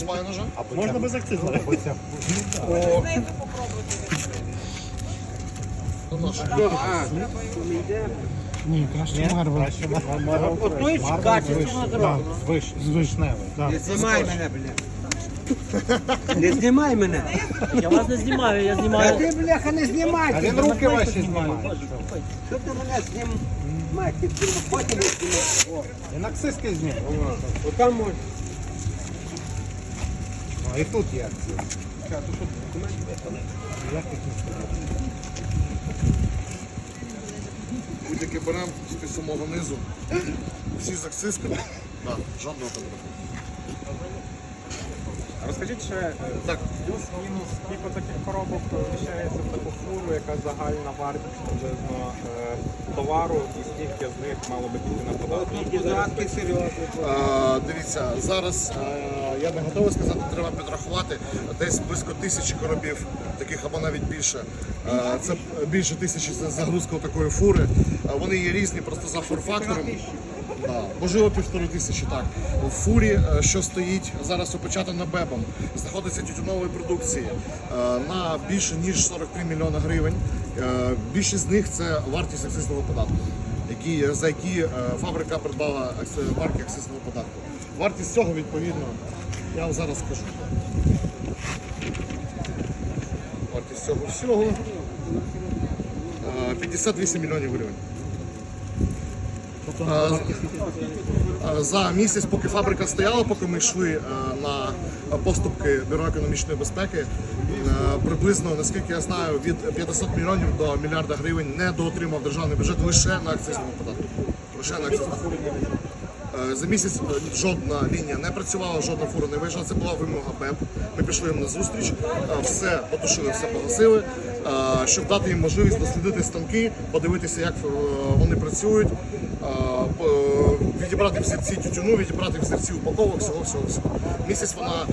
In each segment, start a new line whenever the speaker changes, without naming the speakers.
Немає ножа?
Можна без акцизу. Ні, краще марва.
Той качественно зроблено.
Звиш, звишневий. Да.
Знімай мене, бля. Не знімай мене.
Я вас не знімаю, я
А
знімаю.
ти, бляха, не знімай.
А він руки ваші знімає.
Що ти мене знімай? Ти потім знімай. О,
Він акцизки зняв.
Отам можна.
А, і тут. Як їх не сказати?
Будь-який беремо з самого низу. Всі з акцизками. Так, жодного там.
Розкажіть ще е,
Так.
плюс-мінус, скільки таких коробок вміщається в таку фуру, яка загальна вартість приблизно е, товару і скільки з них мало би піти на податки?
Е, Дивіться, зараз е, я не готовий сказати, треба підрахувати десь близько тисячі коробів, таких або навіть більше. Це більше тисячі за загрузка такої фури. Вони є різні просто за форфактором. Да, можливо, півтори тисячі так. У фурі, е, що стоїть зараз опечатана бебом, знаходиться тютюнової продукції е, на більше ніж 43 мільйона гривень. Е, Більшість з них це вартість акцизного податку, які, за які фабрика придбала марки акцизного податку. Вартість цього відповідно, я вам зараз скажу. Вартість цього всього е, 58 мільйонів гривень. Е, За місяць, поки фабрика стояла, поки ми йшли е, на поступки Бюро економічної безпеки, е, приблизно, наскільки я знаю, від 500 мільйонів до мільярда гривень не доотримав державний бюджет лише на акцизному податку. Лише на акцизному податку. Е, За місяць е, жодна лінія не працювала, жодна фура не вийшла. Це була вимога БЕП. Ми пішли їм на зустріч, е, все потушили, все погасили, щоб дати їм можливість дослідити станки, подивитися, як вони працюють, відібрати всі ці тютюну, відібрати взірці упаковок, всього, всього, всього. Місяць вона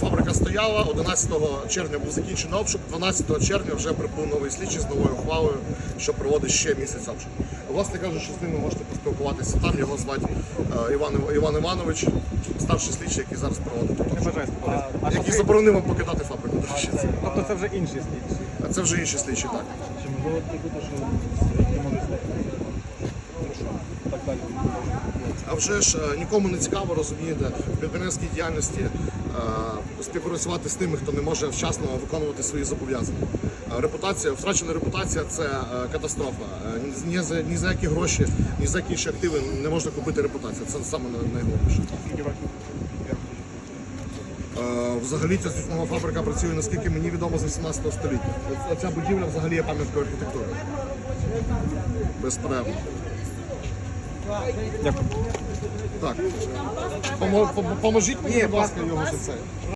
фабрика стояла, 11 червня був закінчений обшук, 12 червня вже прибув новий слідчий з новою ухвалою, що проводить ще місяць обшук. Власне кажучи, що з ними можете поспілкуватися. Там його звати е, Іван, Іван Іванович, старший слідчий, який зараз проводить
Не бажаю сподобатися.
Який заборонив вам покидати фабрику. Це-
Тобто це вже інші слідчі.
А це вже інші слідчі, так.
Чи можливо бути, що не може стати? Так далі.
А вже ж е, нікому не цікаво, розумієте, в підприємницькій діяльності е, співпрацювати з тими, хто не може вчасно виконувати свої зобов'язання. Е, Репутація, втрачена репутація це е, катастрофа. Е, ні- за, ні за які гроші, ні за які інші активи не можна купити репутацію. Це саме найголовніше. Е, Взагалі ця тютюнова фабрика працює, наскільки мені відомо, з 18 століття. Оц- Ця будівля взагалі є пам'яткою архітектури. Безперервно.
Дякую.
Так. Поможіть мені, будь ласка, його за це.